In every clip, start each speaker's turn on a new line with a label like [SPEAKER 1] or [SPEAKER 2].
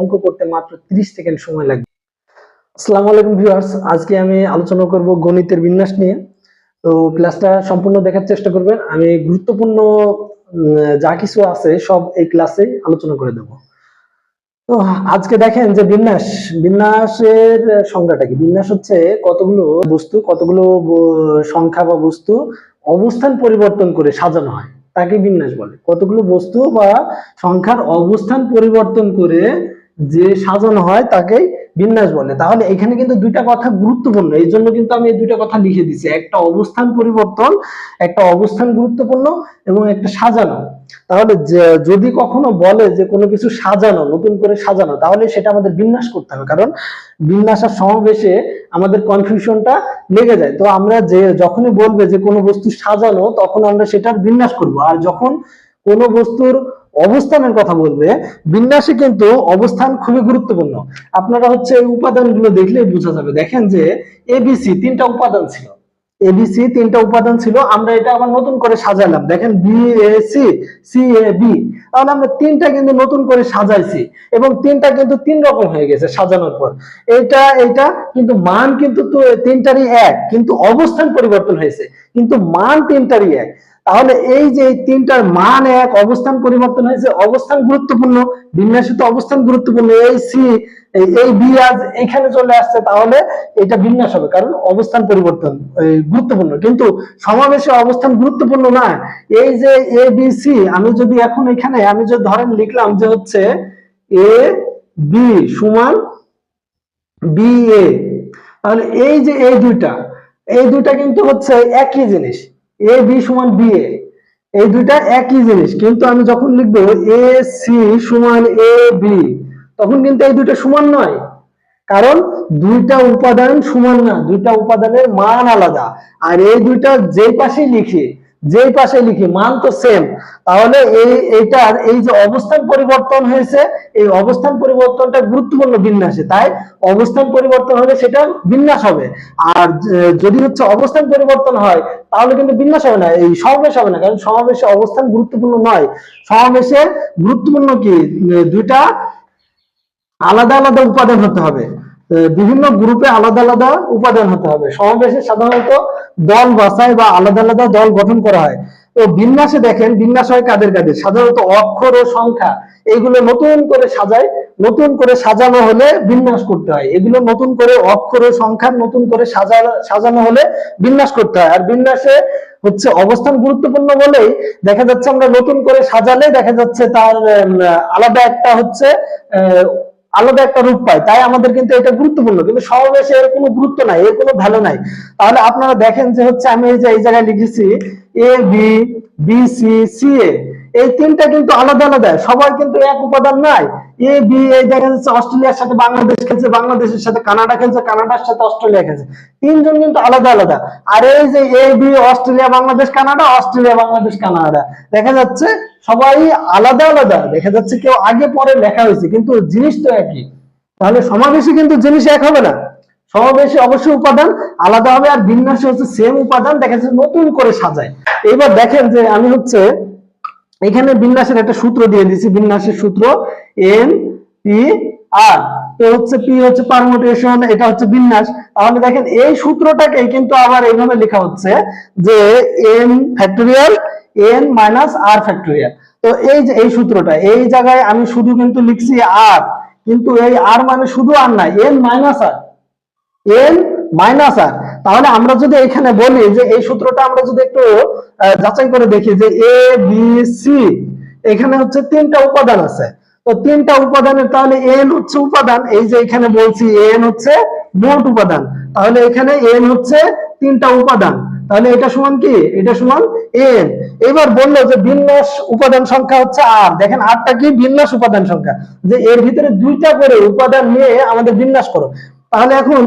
[SPEAKER 1] অঙ্ক করতে মাত্র 30 সেকেন্ড সময় লাগবে। আসসালামু আলাইকুম ভিউয়ার্স, আজকে আমি আলোচনা করব গণিতের বিন্যাস নিয়ে। তো ক্লাসটা সম্পূর্ণ দেখার চেষ্টা করবেন। আমি গুরুত্বপূর্ণ যা কিছু আছে সব এই ক্লাসে আলোচনা করে দেব। তো আজকে দেখেন যে বিন্যাস, বিন্যাসের সংজ্ঞাটা কি? বিন্যাস হচ্ছে কতগুলো বস্তু, কতগুলো সংখ্যা বা বস্তু অবস্থান পরিবর্তন করে সাজানো হয়। তাকে বিন্যাস বলে। কতগুলো বস্তু বা সংখ্যার অবস্থান পরিবর্তন করে যে সাজানো হয় তাকেই বিন্যাস বলে। তাহলে এখানে কিন্তু দুইটা কথা গুরুত্বপূর্ণ। এই জন্য কিন্তু আমি এই দুইটা কথা লিখে দিছি। একটা অবস্থান পরিবর্তন, একটা অবস্থান গুরুত্বপূর্ণ এবং একটা সাজানো। তাহলে যদি কখনো বলে যে কোনো কিছু সাজানো, নতুন করে সাজানো, তাহলে সেটা আমাদের বিন্যাস করতে হবে। কারণ বিন্যাস আর সমাবেশে আমাদের কনফিউশনটা লেগে যায়। তো আমরা যে, যখনই বলবে যে কোনো বস্তু সাজানো, তখন আমরা সেটার বিন্যাস করব। আর যখন কোনো বস্তুর অবস্থানের কথা বলবে, বিন্যাসে কিন্তু অবস্থান খুবই গুরুত্বপূর্ণ। আপনারা হচ্ছে এই উপাদানগুলো দেখলেই বোঝা যাবে। দেখেন যে এবিসি তিনটা উপাদান ছিল। এবিসি তিনটা উপাদান ছিল, আমরা এটা আবার নতুন করে সাজালাম। দেখেন B A C C A B তাহলে আমরা তিনটা কিন্তু নতুন করে সাজাইছি এবং তিনটা কিন্তু তিন রকম হয়ে গেছে সাজানোর পর। এটা এটা, কিন্তু মান কিন্তু তিনটারই এক, কিন্তু অবস্থান পরিবর্তন হয়েছে। কিন্তু মান তিনটারই এক। তাহলে এই যে তিনটার মান এক, অবস্থান পরিবর্তন হয়েছে, অবস্থান গুরুত্বপূর্ণ বিন্যাসে তো অবস্থান গুরুত্বপূর্ণ, এই সি এই বি আজ এখানে চলে আসছে, তাহলে এটা বিন্যাস হবে, কারণ অবস্থান পরিবর্তন গুরুত্বপূর্ণ। কিন্তু সমাবেশে অবস্থান গুরুত্বপূর্ণ না। এই যে এ বি সি আমি যদি এখন এখানে, আমি যদি ধরেন লিখলাম যে হচ্ছে এ বি সমান বি এ তাহলে এই যে এই দুইটা এই দুইটা কিন্তু হচ্ছে একই জিনিস। এ বি সমান বি এ এই দুইটা একই জিনিস। কিন্তু আমি যখন লিখব এ সি সমান এ বি তখন কিন্তু এই দুইটা সমান নয়। কারণ দুইটা উপাদান সমান না, দুইটা উপাদানের মান আলাদা। আর এই দুইটা যে পাশে লিখি যেই পাশে লিখি, মান তো সেম তাহলে এই, এইটার, এই যে অবস্থান পরিবর্তন হয়েছে, এই অবস্থান পরিবর্তনটা গুরুত্বপূর্ণ বিন্যাসে। তাই অবস্থান পরিবর্তন হলে সেটা বিন্যাস হবে। আর যদি হচ্ছে অবস্থান পরিবর্তন হয়, তাহলে কিন্তু বিন্যাস হবে না। এই সমাবেশ হবে না। কারণ সমাবেশে অবস্থান গুরুত্বপূর্ণ নয়। সমাবেশে গুরুত্বপূর্ণ কি? দুইটা আলাদা আলাদা উপাদান হতে হবে। বিভিন্ন গ্রুপে আলাদা আলাদা উপাদান হতে হবে। সমাবেশে সাধারণত দল বাছাই বা আলাদা আলাদা দল গঠন করা হয়। তো বিন্যাসে দেখেন, বিন্যাস হয় কাদের কাদের? সাধারণত অক্ষর ও সংখ্যা এগুলো নতুন করে সাজায়, নতুন করে সাজানো হলে বিন্যাস করতে হয়। এগুলো নতুন করে অক্ষর ও সংখ্যা নতুন করে সাজানো সাজানো হলে বিন্যাস করতে হয়। আর বিন্যাসে হচ্ছে অবস্থান গুরুত্বপূর্ণ বলেই দেখা যাচ্ছে আমরা নতুন করে সাজালে দেখা যাচ্ছে তার আলাদা একটা হচ্ছে আলাদা একটা রূপ পায়। তাই আমাদের কিন্তু এটা গুরুত্বপূর্ণ। কিন্তু সমাবেশে এর কোনো গুরুত্ব নাই, এর কোনো ভ্যালু নাই। তাহলে আপনারা দেখেন যে হচ্ছে আমি এই যে এই জায়গায় লিখেছি A B B C C A এই তিনটা কিন্তু আলাদা আলাদা সবাই কিন্তু এক উপাদান নাই। এ বি এই দেখা যাচ্ছে অস্ট্রেলিয়ার সাথে বাংলাদেশ খেলছে, বাংলাদেশের সাথে কানাডা খেলছে, কানাডার সাথে অস্ট্রেলিয়া খেলছে। তিনজন কিন্তু আলাদা আলাদা। আর এই যে A B Australia, Bangladesh, Canada, Australia, Bangladesh, Canada. দেখা যাচ্ছে সবাই আলাদা আলাদা। দেখা যাচ্ছে কেউ আগে, পরে লেখা হয়েছে, কিন্তু জিনিস তো একই। তাহলে সমাবেশে কিন্তু জিনিস এক হবে না। সমাবেশে অবশ্যই উপাদান আলাদা হবে আর বিন্যাসে হচ্ছে সেম উপাদান, দেখা যাচ্ছে নতুন করে সাজায়। এবার দেখেন যে আমি হচ্ছে এখানে বিন্যাসের একটা সূত্র দিয়ে দিছি বিন্যাসের সূত্র এন পি আর তো হচ্ছে পি হচ্ছে পারমুটেশন এটা হচ্ছে বিন্যাস। তাহলে দেখেন, এই সূত্রটাকে কিন্তু আবার এইভাবে লেখা হচ্ছে যে n factorial n minus r factorial তো এই যে, এই সূত্রটা, এই জায়গায় আমি শুধু কিন্তু লিখছি আর কিন্তু এই আর মানে শুধু আর না n minus r n minus r তাহলে আমরা যদি এখানে বলি যে এই সূত্রটা আমরা যদি একটু যাচাই করে দেখি যে এ বি সি এখানে হচ্ছে তিনটা উপাদান আছে। তো তিনটা উপাদানের তাহলে এন হচ্ছে উপাদান, এই যে এখানে বলছি এন হচ্ছে মোট উপাদান। তাহলে এখানে এন হচ্ছে তিনটা উপাদান। তাহলে এটা সমান কি? এটা সমান এন এবার বলল যে বিন্যাস উপাদান সংখ্যা হচ্ছে আর দেখেন আরটা কি? বিন্যাস উপাদান সংখ্যা। যে এর ভিতরে দুইটা করে উপাদান নিয়ে আমাদের বিন্যাস করো। তাহলে এখন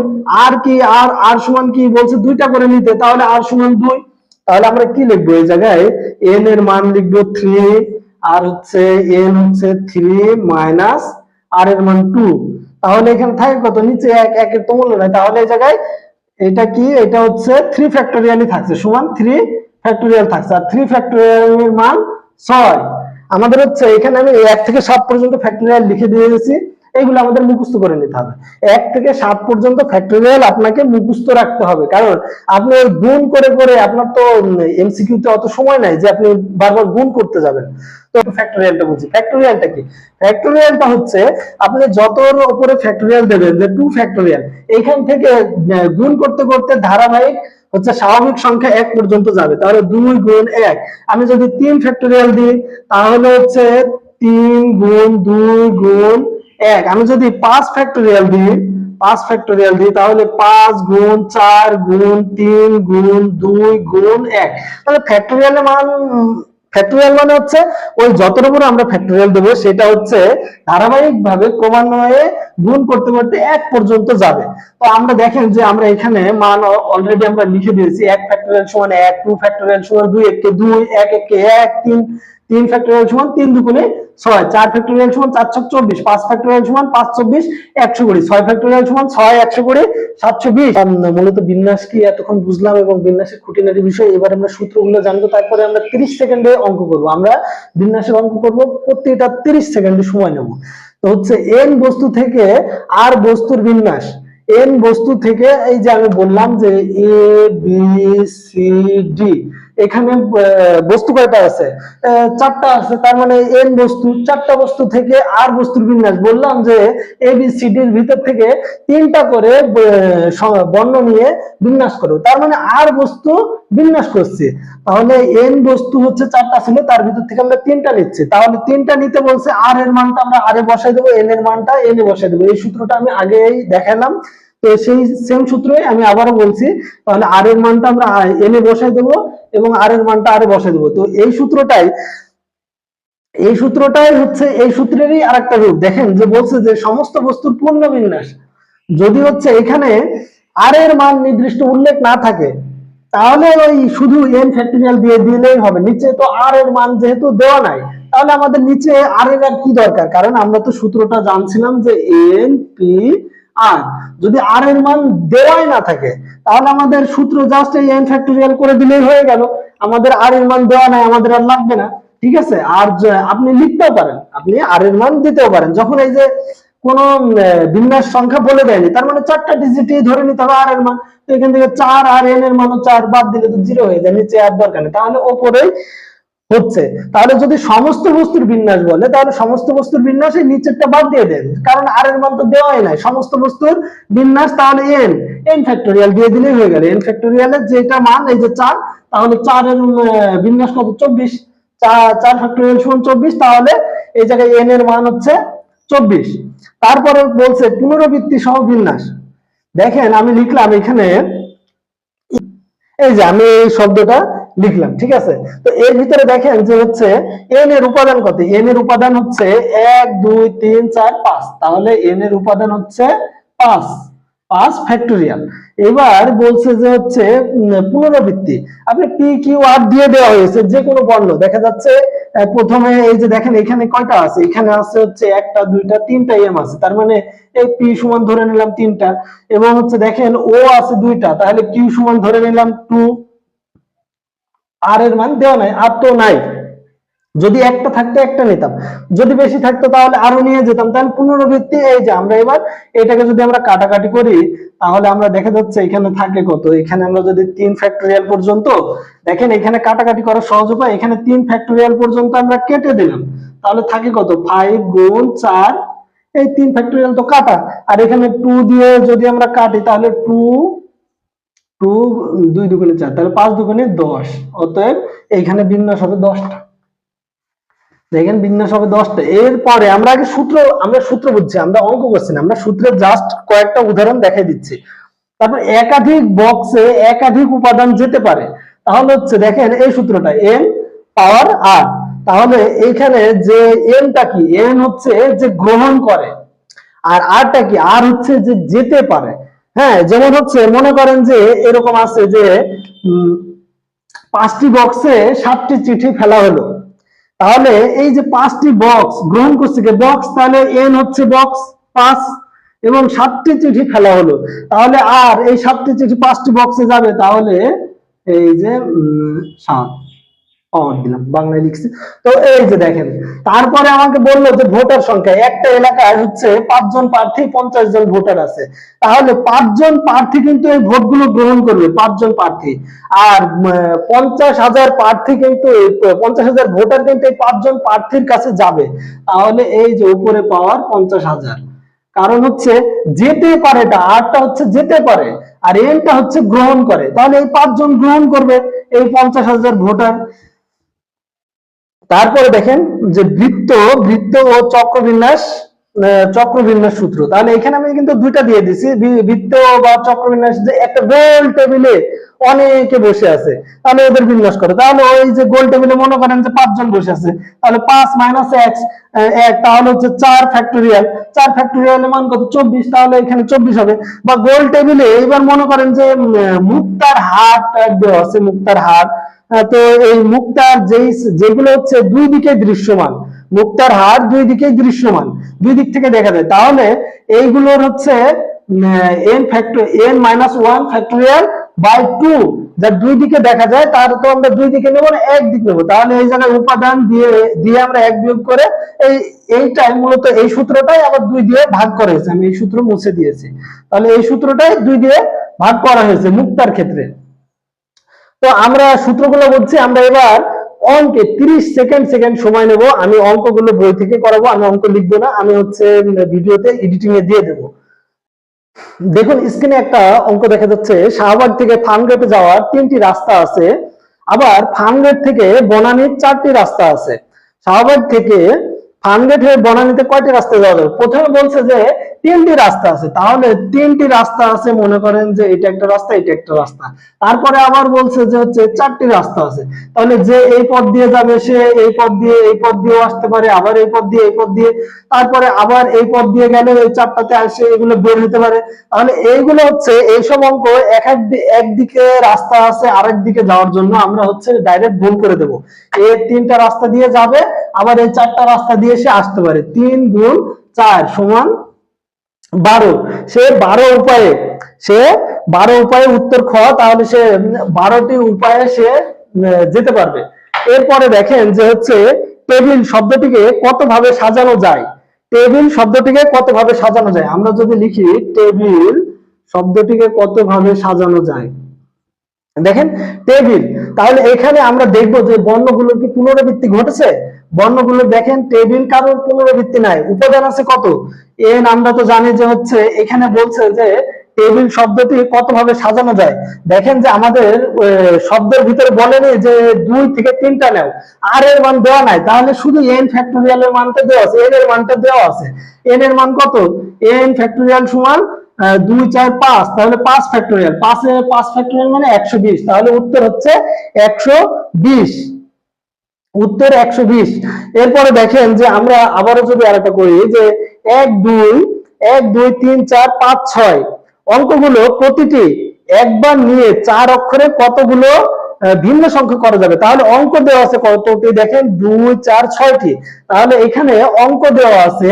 [SPEAKER 1] আর কি আর আর সমান কি বলছে দুইটা করে নিতে, তাহলে আর সমান দুই। তাহলে আমরা কি লিখব এই জায়গায়? এন এর মান লিখব থ্রি আর হচ্ছে এন হচ্ছে থ্রি মাইনাস আর এর মান টু তাহলে এখানে থাকে কত? নিচে এক, একের তো মূল্য নাই। তাহলে এই জায়গায় এটা কি? এটা হচ্ছে থ্রি ফ্যাক্টোরিয়ালই থাকছে। সমান থ্রি ফ্যাক্টোরিয়াল থাকছে। আর থ্রি ফ্যাক্টোরিয়ালের মান ছয়। আমাদের হচ্ছে এখানে আমি এক থেকে সাত পর্যন্ত ফ্যাক্টোরিয়াল লিখে দিয়ে গেছি এইগুলো আমাদের মুখস্থ করে নিতে হবে। এক থেকে সাত পর্যন্ত ফ্যাক্টরিয়াল আপনাকে মুখস্থ রাখতে হবে। কারণ আপনি গুণ করে করে আপনার তো এমসিকিউ তে অত সময় নাই যে আপনি বারবার গুণ করতে যাবেন। তো ফ্যাক্টরিয়ালটা বুঝি। ফ্যাক্টরিয়ালটা কি? ফ্যাক্টরিয়ালটা হচ্ছে আপনি যতর উপরে ফ্যাক্টরিয়াল দেবেন যে টু এইখান থেকে গুণ করতে করতে ধারাবাহিক হচ্ছে স্বাভাবিক সংখ্যা এক পর্যন্ত যাবে। তাহলে দুই গুণ এক। আমি যদি তিন ফ্যাক্টরিয়াল দিই, তাহলে হচ্ছে তিন গুণ দুই গুণ এক, আমি যদি পাঁচ ফ্যাক্টরিয়াল দিই, পাঁচ ফ্যাক্টরিয়াল দিই, তাহলে পাঁচ গুণ চার গুণ তিন গুণ দুই গুণ এক। তাহলে ফ্যাক্টরিয়ালের মান ফ্যাক্টরিয়াল মানে হচ্ছে ওই উপরে আমরা ফ্যাক্টরিয়াল দেবো, সেটা হচ্ছে ধারাবাহিক ভাবে ক্রমান্বয়ে গুণ করতে করতে এক পর্যন্ত যাবে। তো আমরা দেখেন যে আমরা এখানে মান অলরেডি আমরা লিখে দিয়েছি, এক ফ্যাক্টরিয়াল সমান এক টু ফ্যাক্টরিয়াল সমান দুই, এককে দুই, এক, এককে এক, তিন তিন ফ্যাক্টরিয়াল সমান তিন দুগুণে ছয়, চার ফ্যাক্টরিয়াল সমান চার ছক চব্বিশ, পাঁচ ফ্যাক্টরিয়াল সমান পাঁচ চব্বিশ, একশো কুড়ি, ছয় ফ্যাক্টরিয়াল সমান ছয়, একশো কুড়ি, সাতশো বিশ। মূলত বিন্যাস কি এতক্ষণ বুঝলাম এবং বিন্যাসের খুঁটিনাটি বিষয় এবার আমরা সূত্রগুলো জানব, তারপরে আমরা তিরিশ সেকেন্ডে অঙ্ক করব। আমরা বিন্যাসের অঙ্ক করব প্রত্যেকটা তিরিশ সেকেন্ডে সময় নেব। তো হচ্ছে এন বস্তু থেকে আর বস্তুর বিন্যাস। এন বস্তু থেকে এই যে আমি বললাম যে এ বি সি ডি এখানে বস্তু কয়টা আছে? চারটা আছে, তার মানে এন বস্তু, চারটা বস্তু থেকে আর বস্তুর বিন্যাস। বললাম যে এ বি সি ডির ভিতর থেকে তিনটা করে বর্ণ নিয়ে বিন্যাস করো। তার মানে আর বস্তু বিন্যাস করছি। তাহলে এন বস্তু হচ্ছে চারটা ছিল, তার ভিতর থেকে আমরা তিনটা নিচ্ছি। তাহলে তিনটা নিতে বলছে আর এর মানটা আমরা আরে বসাই দেবো এন এর মানটা এন এ বসাই দেবো। এই সূত্রটা আমি আগেই দেখালাম তো সেই সেম সূত্রই আমি আবারও বলছি, তাহলে আর এর মানটা আমরা এন এ বসাই দেবো এবং আর এর মানটা আরে বসাই দেবো। তো এই সূত্রটাই এই সূত্রটাই হচ্ছে, এই সূত্রেরই আরেকটা রূপ। দেখেন যে বলছে যে সমস্ত বস্তুর পূর্ণ বিন্যাস। যদি হচ্ছে এখানে আর এর মান নির্দিষ্ট উল্লেখ না থাকে, তাহলে ওই শুধু এন ফ্যাক্টরিয়াল দিয়ে দিলেই হবে। নিচে তো আর এর মান যেহেতু দেওয়া নাই, তাহলে আমাদের নিচে আর এর আর কি দরকার? কারণ আমরা তো সূত্রটা জানছিলাম যে এন পি আর। যদি আর এর মান দেওয়াই না থাকে, তাহলে আমাদের সূত্র জাস্ট এই এন ফ্যাক্টরিয়াল করে দিলেই হয়ে গেল। আমাদের আর এর মান দেওয়া নাই, আমাদের আর লাগবে না। ঠিক আছে? আর আপনি লিখতেও পারেন। আপনি আর এর মান দিতেও পারেন। যখন এই যে কোন বিন্যাস সংখ্যা বলে দেয়নি, তার মানে চারটা ডিজিটই ধরে নিতে হবে আর এর মান। তো এখান থেকে চার আর এন এর মান চার বাদ দিলে তো জিরো হয়ে যায়, নিচে আর দরকার নেই। তাহলে ওপরেই হচ্ছে, তাহলে যদি সমস্ত বস্তুর বিন্যাস বলে, তাহলে সমস্ত বস্তুর বিন্যাস নিচেরটা বাদ দিয়ে দেন। কারণ আর এর মান তো দেওয়াই নাই। সমস্ত বস্তুর বিন্যাস তাহলে এন এন ফ্যাক্টরিয়াল দিয়ে দিলেই হয়ে গেল। এন ফ্যাক্টরিয়ালের যেটা মান, এই যে চার, তাহলে চারের বিন্যাস কত? চব্বিশ। চার ফ্যাক্টরিয়াল সমান চব্বিশ, তাহলে এই জায়গায় এন এর মান হচ্ছে চব্বিশ। তারপরে বলছে পুনরাবৃত্তি সহ বিন্যাস। দেখেন, আমি লিখলাম এখানে, এই যে আমি এই শব্দটা লিখলাম, ঠিক আছে? তো এর ভিতরে দেখেন যে হচ্ছে এন এর উপাদান কত? এন এর উপাদান হচ্ছে এক, দুই, তিন, চার, পাঁচ। তাহলে এন এর উপাদান হচ্ছে পাঁচ। পাঁচ ফ্যাক্টোরিয়াল এবার বলছে যে হচ্ছে পুনরাবৃত্তি। আপনি পি কিউ আর দিয়ে দেওয়া হয়েছে, যে কোনো বর্ণ। দেখা যাচ্ছে প্রথমে এই যে দেখেন, এখানে কয়টা আছে? এখানে আছে হচ্ছে একটা, দুইটা, তিনটা এম আছে। তার মানে এই পি সমান ধরে নিলাম তিনটা। এবং হচ্ছে দেখেন ও আছে দুইটা। তাহলে কিউ সমান ধরে নিলাম টু আর এর মান দেওয়া নাই আর তো নাই। যদি একটা থাকতো, একটা নিতাম। যদি বেশি থাকতো, তাহলে আরও নিয়ে যেতাম। তাহলে পুনরাবৃত্তি এই যে, আমরা এবার এটাকে যদি আমরা কাটাকাটি করি, তাহলে আমরা দেখা যাচ্ছে এখানে থাকে কত? এখানে আমরা যদি তিন ফ্যাক্টরিয়াল পর্যন্ত, দেখেন এখানে কাটাকাটি করা সহজ উপায়, এখানে তিন ফ্যাক্টরিয়াল পর্যন্ত আমরা কেটে দিলাম। তাহলে থাকে কত? ফাইভ গুণ চার, এই তিন ফ্যাক্টরিয়াল তো কাটা। আর এখানে টু দিয়ে যদি আমরা কাটি, তাহলে টু টু দুই দুগুণে চার, তাহলে পাঁচ দুগুণে দশ। অতএব এইখানে বিন্যাস হবে দশটা। দেখেন বিন্যাস হবে দশটা। এরপরে আমরা আগে সূত্র, আমরা সূত্র বুঝছি, আমরা অঙ্ক করছি না, আমরা সূত্রের জাস্ট কয়েকটা উদাহরণ দেখাই দিচ্ছি। তারপর একাধিক বক্সে একাধিক উপাদান যেতে পারে। তাহলে হচ্ছে দেখেন এই সূত্রটা এন পাওয়ার আর তাহলে এইখানে যে এনটা কি? এন হচ্ছে যে গ্রহণ করে। আর আরটা কি? আর হচ্ছে যে যেতে পারে। হ্যাঁ যেমন হচ্ছে, মনে করেন যে এরকম আছে যে পাঁচটি বক্সে সাতটি চিঠি ফেলা হলো। তাহলে এই যে পাঁচটি বক্স গ্রহণ করছে বক্স তাহলে এন হচ্ছে বক্স পাঁচ এবং সাতটি চিঠি ফেলা হলো। তাহলে আর এই সাতটি চিঠি পাঁচটি বক্সে যাবে, তাহলে এই যে সাত। অন দিলাম, বাংলায় লিখছি। তো এই যে দেখেন, তারপরে আমাকে বলল যে ভোটার সংখ্যা, একটা এলাকায় হচ্ছে পাঁচজন প্রার্থী, পঞ্চাশ জন ভোটার আছে। তাহলে পাঁচজন প্রার্থী কিন্তু এই ভোটগুলো গ্রহণ করবে, পাঁচজন প্রার্থী। আর পঞ্চাশ হাজার প্রার্থী কিন্তু পঞ্চাশ হাজার ভোটার কিন্তু এই পাঁচজন প্রার্থীর কাছে যাবে। তাহলে এই যে উপরে পাওয়ার পঞ্চাশ হাজার। কারণ হচ্ছে যেতে পারে এটা, আরটা হচ্ছে যেতে পারে, আর এনটা হচ্ছে গ্রহণ করে। তাহলে এই পাঁচজন গ্রহণ করবে, এই পঞ্চাশ হাজার ভোটার। তারপরে দেখেন যে বৃত্ত বৃত্ত ও চক্রবিন্যাস আহ, চক্রবিন্যাস সূত্র। তাহলে এখানে আমি কিন্তু দুইটা দিয়ে দিছি। বৃত্ত বা চক্রবিন্যাস যে একটা গোল টেবিলে অনেকে বসে আছে, তাহলে ওদের বিন্যাস করো। তাহলে ওই যে গোল টেবিলে মনে করেন যে পাঁচজন বসে আছে, তাহলে পাঁচ মাইনাস এক্স এক, তাহলে হচ্ছে চার ফ্যাক্টোরিয়াল চার ফ্যাক্টোরিয়াল মান কত? চব্বিশ, তাহলে এখানে চব্বিশ হবে। বা গোল টেবিলে এবার মনে করেন যে মুক্তার হাট দেওয়া আছে, মুক্তার হাট তো এই মুক্তার যেই যেগুলো হচ্ছে দুই দিকে দৃশ্যমান। মুক্তার হার দুই দিকে দৃশ্যমান, দুই দিক থেকে দেখা যায়। তাহলে এইগুলোর হচ্ছে n factor n minus one factorial by two যা দুই দিকে দেখা যায়, তার তো আমরা দুই দিকে নেব না, এক দিক নেব। তাহলে এই জায়গায় উপাদান দিয়ে দিয়ে আমরা এক বিয়োগ করে এই এইটাই মূলত এই সূত্রটাই আবার দুই দিয়ে ভাগ করা হয়েছে। আমি এই সূত্র মুছে দিয়েছি। তাহলে এই সূত্রটাই দুই দিয়ে ভাগ করা হয়েছে মুক্তার ক্ষেত্রে। তো আমরা সূত্রগুলো বলছি, আমরা এবার অঙ্কে 30 সেকেন্ড সেকেন্ড সময় নেব। আমি অঙ্কগুলো বই থেকে করাবো, আমি অঙ্ক লিখব না, আমি হচ্ছে ভিডিওতে এডিটিং এ দিয়ে দেবো। দেখুন স্ক্রিনে একটা অঙ্ক দেখা যাচ্ছে। শাহবাগ থেকে ফার্মগেটে যাওয়ার তিনটি রাস্তা আছে। আবার ফার্মগেট থেকে বনানীর চারটি রাস্তা আছে। শাহবাগ থেকে ফার্মগেট হয়ে বনানীতে কয়টি রাস্তা যাওয়া যাবে? প্রথমে বলছে যে, তিনটি রাস্তা আছে। তাহলে তিনটি রাস্তা আছে, মনে করেন যে এটা একটা রাস্তা, এটা একটা রাস্তা। তারপরে আবার বলছে যে হচ্ছে চারটি রাস্তা আছে। তাহলে যে এই পথ দিয়ে যাবে, সে এই পথ দিয়ে, এই পথ দিয়েও আসতে পারে, আবার এই পথ দিয়ে, এই পথ দিয়ে। তারপরে আবার এই পথ দিয়ে গেলে এই চারটাতে আসে, এগুলো বের হতে পারে। তাহলে এইগুলো হচ্ছে এইসব অঙ্ক এক এক একদিকে রাস্তা আছে, আরেক দিকে যাওয়ার জন্য আমরা হচ্ছে ডাইরেক্ট ভুল করে দেব। এই তিনটা রাস্তা দিয়ে যাবে আবার এই চারটা রাস্তা দিয়ে সে আসতে পারে। তিন গুণ চার সমান বারো। সে বারো উপায়ে, সে বারো উপায়ে উত্তর খ, তাহলে সে বারোটি উপায়ে সে যেতে পারবে। এরপরে দেখেন যে হচ্ছে টেবিল শব্দটিকে কত ভাবে সাজানো যায়। টেবিল শব্দটিকে কত ভাবে সাজানো যায়? আমরা যদি লিখি টেবিল শব্দটিকে কত ভাবে সাজানো যায়? দেখেন, টেবিল, তাহলে এখানে আমরা দেখব যে বর্ণগুলোর কি পুনরাবৃত্তি ঘটেছে? বর্ণগুলো দেখেন, টেবিল কারোর পুনরাবৃত্তি নাই। উপাদান আছে কত? এন আমরা তো জানি যে হচ্ছে, এখানে বলছে যে টেবিল শব্দটি কত ভাবে সাজানো যায়। দেখেন যে আমাদের শব্দের ভিতরে বলেনি যে দুই থেকে তিনটা নেও। আর এর মান দেওয়া নাই। তাহলে শুধু এন ফ্যাক্টোরিয়াল এর মানটা দেওয়া আছে। এন এর মানটা দেওয়া আছে। এন এর মান কত? এন ফ্যাক্টোরিয়াল সমান দুই, চার, পাঁচ। তাহলে পাঁচ ফ্যাক্টোরিয়াল পাঁচে পাঁচ ফ্যাক্টোরিয়াল মানে একশো বিশ। তাহলে উত্তর হচ্ছে একশো বিশ। উত্তর একশো বিশ। এরপরে দেখেন যে আমরা আবারও যদি আরেকটা করি যে এক দুই এক দুই তিন চার পাঁচ ছয়, অঙ্কগুলো প্রতিটি একবার নিয়ে চার অক্ষরে কতগুলো ভিন্ন সংখ্যা করা যাবে? তাহলে অঙ্ক দেওয়া আছে কতটি? দেখেন দুই, চার, ছয়টি। তাহলে এখানে অঙ্ক দেওয়া আছে,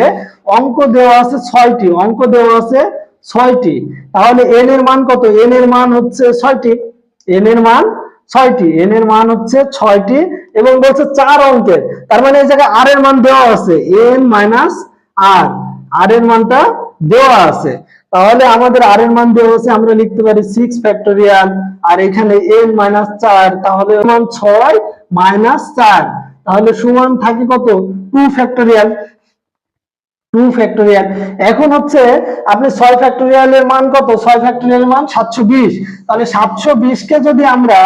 [SPEAKER 1] অঙ্ক দেওয়া আছে ছয়টি, অঙ্ক দেওয়া আছে ছয়টি। তাহলে এন এর মান কত? এন এর মান হচ্ছে ছয়টি। এন এর মান ছয়টি এন এর মান হচ্ছে ছয়টি এবং বলছে চার অঙ্কের। তার মানে এই জায়গায় আর এর মান দেওয়া আছে এন মাইনাস আর আর এর মানটা দেওয়া আছে। তাহলে আমাদের আর এর মান দেওয়া আছে, আমরা লিখতে পারি সিক্স ফ্যাক্টোরিয়াল আর এখানে এন মাইনাস চার, তাহলে মান ছয় মাইনাস চার। তাহলে সমান থাকে কত? টু ফ্যাক্টোরিয়াল টু ফ্যাক্টোরিয়াল এখন হচ্ছে আপনি ছয় ফ্যাক্টোরিয়ালের মান কত? ছয় ফ্যাক্টোরিয়ালের মান সাতশো বিশ। তাহলে সাতশো বিশ কে যদি আমরা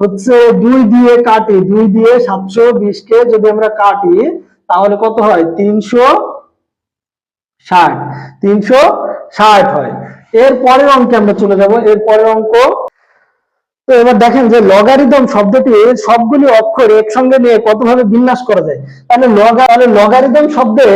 [SPEAKER 1] হচ্ছে দুই দিয়ে কাটি, দুই দিয়ে সাতশো বিশ কে যদি আমরা কাটি, তাহলে কত হয়? তিনশো ষাট। তিনশো ষাট হয়। এর পরের অঙ্কে আমরা চলে যাব। এর পরের অঙ্ক তো এবার দেখেন যে লগারিদম শব্দটি সবগুলি অক্ষর একসঙ্গে নিয়ে কতভাবে বিন্যাস করা যায়? তাহলে তাহলে লগারিদম শব্দে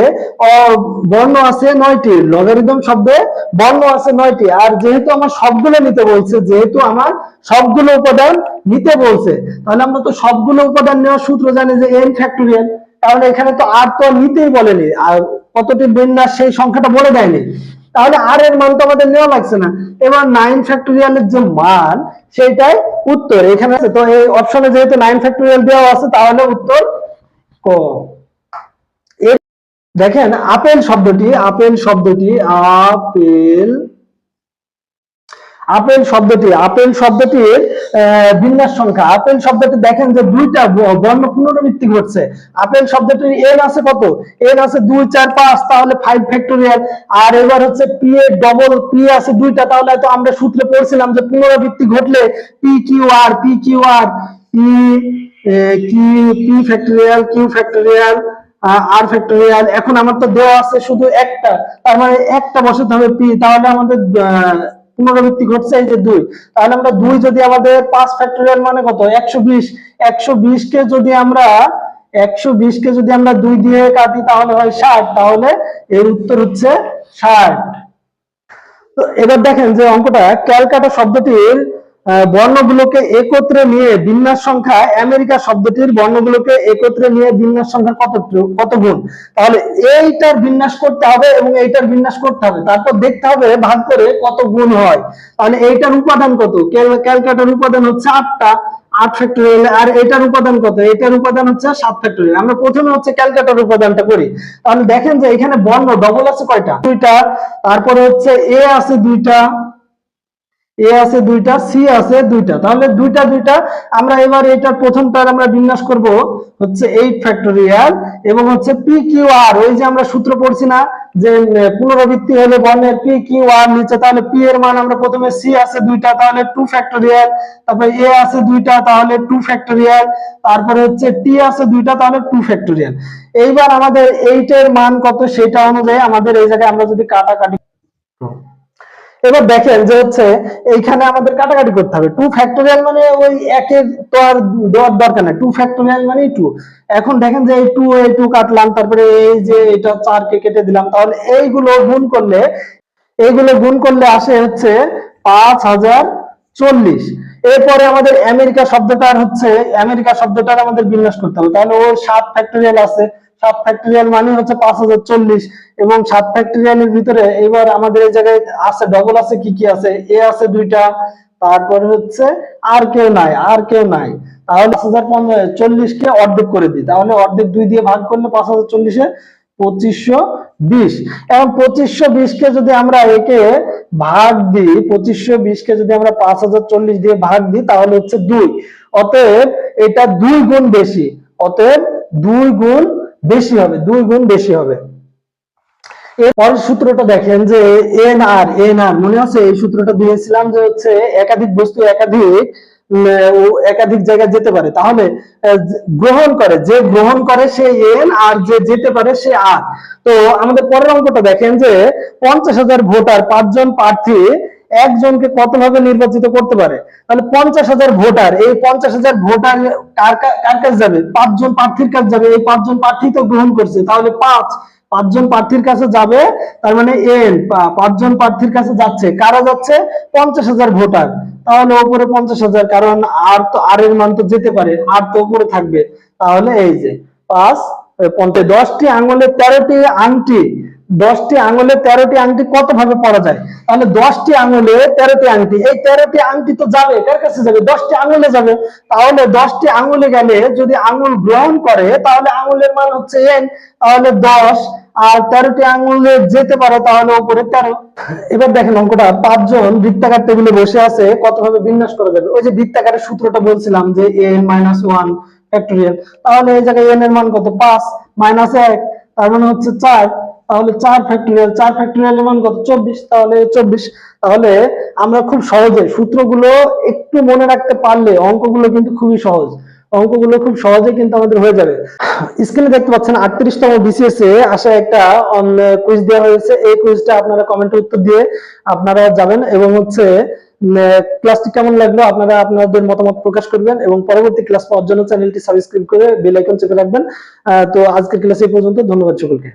[SPEAKER 1] বর্ণ আছে নয়টি। লগারিদম শব্দে বর্ণ আছে নয়টি। আর যেহেতু আমার সবগুলো নিতে বলছে, যেহেতু আমার সবগুলো উপাদান নিতে বলছে, তাহলে আমরা তো সবগুলো উপাদান নেওয়ার সূত্র জানি যে এন ফ্যাক্টোরিয়াল তাহলে এখানে তো আর তো নিতেই বলেনি আর কতটি বিন্যাস সেই সংখ্যাটা বলে দেয়নি। তাহলে আর এর মান তো আমাদের নেওয়া লাগছে না। এবার নাইন ফ্যাক্টোরিয়ালের যে মান সেটাই উত্তর। এখানে আছে, তো এই অপশনে যেহেতু নাইন ফ্যাক্টোরিয়াল দেওয়া আছে, তাহলে উত্তর ক। দেখেন, আপেল শব্দটি আপেল শব্দটি, আপেল আপেল শব্দটি, আপেল শব্দটির বিন্যাস সংখ্যা। আপেল শব্দটি দেখেন যে দুইটা বর্ণ পুনরাবৃত্তি ঘটছে। আপেল শব্দটির এন আছে কত? এন আছে দুই, চার, পাঁচ, তাহলে ফাইভ ফ্যাক্টোরিয়াল আর এবার হচ্ছে পি এ ডবল পি আছে দুইটা, তাহলে তো আমরা সূত্রে পড়ছিলাম যে পুনরাবৃত্তি ঘটলে p q r p q r p p factorial q factorial r factorial এখন আমার তো দেওয়া আছে শুধু একটা, তার মানে একটা বসাতে হবে পি তাহলে আমাদের পুনরাবৃত্তি ঘটছে এই যে দুই। তাহলে আমরা দুই যদি আমাদের পাঁচ ফ্যাক্টরিয়াল মানে কত? একশো বিশ কে যদি আমরা, একশো বিশ কে যদি আমরা দুই দিয়ে কাটি তাহলে হয় ষাট। তাহলে এর উত্তর হচ্ছে ষাট। তো এবার দেখেন যে অঙ্কটা, ক্যালকাটা শব্দটির বর্ণগুলোকে একত্রে নিয়ে বিন্যাস সংখ্যা, আমেরিকা শব্দটির বর্ণগুলোকে একত্রে নিয়ে বিন্যাস সংখ্যা কত কত গুণ? তাহলে এইটার বিন্যাস করতে হবে এবং এইটার বিন্যাস করতে হবে। তারপর দেখতে হবে, ভাগ করে কত গুণ হয়। তাহলে এইটার উপাদান কত? ক্যালকাটার উপাদান হচ্ছে আটটা, আট ফ্যাক্টোরিয়াল আর এটার উপাদান কত? এটার উপাদান হচ্ছে সাত ফ্যাক্টোরিয়াল আমরা প্রথমে হচ্ছে ক্যালকাটার উপাদানটা করি। তাহলে দেখেন যে এখানে বর্ণ ডবল আছে কয়টা? দুইটা, তারপরে হচ্ছে এ আছে দুইটা এ আছে দুইটা সি আছে দুইটা। তাহলে দুইটা দুইটা, আমরা এবার এটার প্রথমটার আমরা বিন্যাস করব হচ্ছে এইট ফ্যাক্টোরিয়াল এবং হচ্ছে পি কিউ আর ওই যে আমরা সূত্র পড়ছি না যে পুনরাবৃত্তি হলে বর্ণের পি কিউ আর নিচে, তাহলে পি এর মান আমরা প্রথমে সি আছে দুইটা, তাহলে টু ফ্যাক্টোরিয়াল তারপরে এ আছে দুইটা, তাহলে টু ফ্যাক্টোরিয়াল তারপরে হচ্ছে টি আছে দুইটা, তাহলে টু ফ্যাক্টোরিয়াল এইবার আমাদের এইটের মান কত সেটা অনুযায়ী আমাদের এই জায়গায় আমরা যদি কাটাকাটি এবার দেখেন যে হচ্ছে এইখানে আমাদের কাটাকাটি করতে হবে। টু ফ্যাক্টোরিয়াল মানে ওই একের তো আর দেওয়ার দরকার নাই। টু ফ্যাক্টোরিয়াল মানে টু এখন দেখেন যে এই টু এই টু কাটলাম, তারপরে এই যে এটা চার কে কেটে দিলাম, তাহলে এইগুলো গুণ করলে, এইগুলো গুণ করলে আসে হচ্ছে পাঁচ হাজার চল্লিশ। এরপরে আমাদের আমেরিকা শব্দটার হচ্ছে, আমেরিকা শব্দটার আমাদের বিন্যাস করতে হবে। তাহলে ওর সাত ফ্যাক্টোরিয়াল আছে। সাত ফ্যাক্টোরিয়াল মানে হচ্ছে পাঁচ হাজার চল্লিশ। এবং সাত ফ্যাক্টোরিয়ালের ভিতরে এবার আমাদের এই জায়গায় আছে ডবল আছে, কি কি আছে? এ আছে দুইটা। তারপরে হচ্ছে আর কেউ নাই, আর কেউ নাই। তাহলে পাঁচ হাজার চল্লিশ কে অর্ধেক করে দিই। তাহলে অর্ধেক দুই দিয়ে ভাগ করলে পাঁচ হাজার চল্লিশে পঁচিশশো বিশ। এবং পঁচিশশো বিশ কে যদি আমরা একে ভাগ দিই পঁচিশশো বিশ কে যদি আমরা পাঁচ হাজার চল্লিশ দিয়ে ভাগ দিই, তাহলে হচ্ছে দুই। অতএব এটা দুই গুণ বেশি। অতএব দুই গুণ বেশি হবে, দুই গুণ বেশি হবে। এর পরের সূত্রটা দেখেন যে এন আর এন আর, মনে আছে? এই সূত্রটা দিয়েছিলাম যে হচ্ছে একাধিক বস্তু একাধিক ও একাধিক জায়গায় যেতে পারে। তাহলে গ্রহণ করে, যে গ্রহণ করে সে এন আর যে যেতে পারে সে আর। তো আমাদের পরের অঙ্কটা দেখেন যে, পঞ্চাশ হাজার ভোটার পাঁচজন প্রার্থী একজনকে কতভাবে নির্বাচিত করতে পারে? তাহলে পঞ্চাশ হাজার ভোটার, এই পঞ্চাশ হাজার ভোটার কার কার কাছে যাবে? পাঁচজন প্রার্থীর কাছে যাবে। এই পাঁচজন প্রার্থী তো গ্রহণ করছে। তাহলে পাঁচ পাঁচজন প্রার্থীর কাছে যাবে, তার মানে এন পাঁচজন প্রার্থীর কাছে যাচ্ছে। কারা যাচ্ছে? পঞ্চাশ হাজার ভোটার। তাহলে উপরে পঞ্চাশ হাজার, কারণ আর তো, আর এর মান তো যেতে পারে, আর তো উপরে থাকবে। তাহলে এই যে, পাঁচ পঞ্চাশ, দশটি আঙুলে তেরোটি আংটি, দশটি আঙুলে তেরোটি আংটি কত ভাবে পড়া যায়? তাহলে দশটি আঙুলে তেরোটি আংটি, এই তেরোটি আংটি তো যাবে, কার কাছে যাবে? দশটি আঙুলে যাবে। তাহলে দশটি আঙুলে গেলে যদি আঙুল গ্রহণ করে, তাহলে আঙুলের মান হচ্ছে এন, তাহলে দশ আর তেরোটি আঙুলে যেতে পারে তাহলে উপরে তেরো। এবার দেখেন অঙ্কটা, পাঁচজন বৃত্তাকার টেবিলে বসে আছে কত ভাবে বিন্যাস করা যাবে? ওই যে বৃত্তাকারের সূত্রটা বলছিলাম যে এন মাইনাস ওয়ান ফ্যাক্টোরিয়াল তাহলে এই জায়গায় এন এর মান কত? পাঁচ মাইনাস এক, তার মানে হচ্ছে চার। তাহলে চার ফ্যাক্টোরিয়াল চার ফ্যাক্টোরিয়াল মান কত? চব্বিশ। তাহলে চব্বিশ। তাহলে আমরা খুব সহজে সূত্রগুলো একটু মনে রাখতে পারলে অঙ্কগুলো কিন্তু খুবই সহজ। অঙ্কগুলো খুব সহজে কিন্তু আমাদের হয়ে যাবে। স্ক্রিনে দেখতে পাচ্ছেন আটত্রিশতম বিসিএস এ আসা একটা কুইজ দেওয়া হয়েছে। এই কুইজটা আপনারা কমেন্টে উত্তর দিয়ে আপনারা যাবেন এবং হচ্ছে ক্লাসটি কেমন লাগল আপনারা আপনাদের মতামত প্রকাশ করবেন এবং পরবর্তী ক্লাস পাওয়ার জন্য চ্যানেলটি সাবস্ক্রাইব করে বেল আইকন চেপে রাখবেন। তো আজকের ক্লাস এই পর্যন্ত। ধন্যবাদ সকলকে।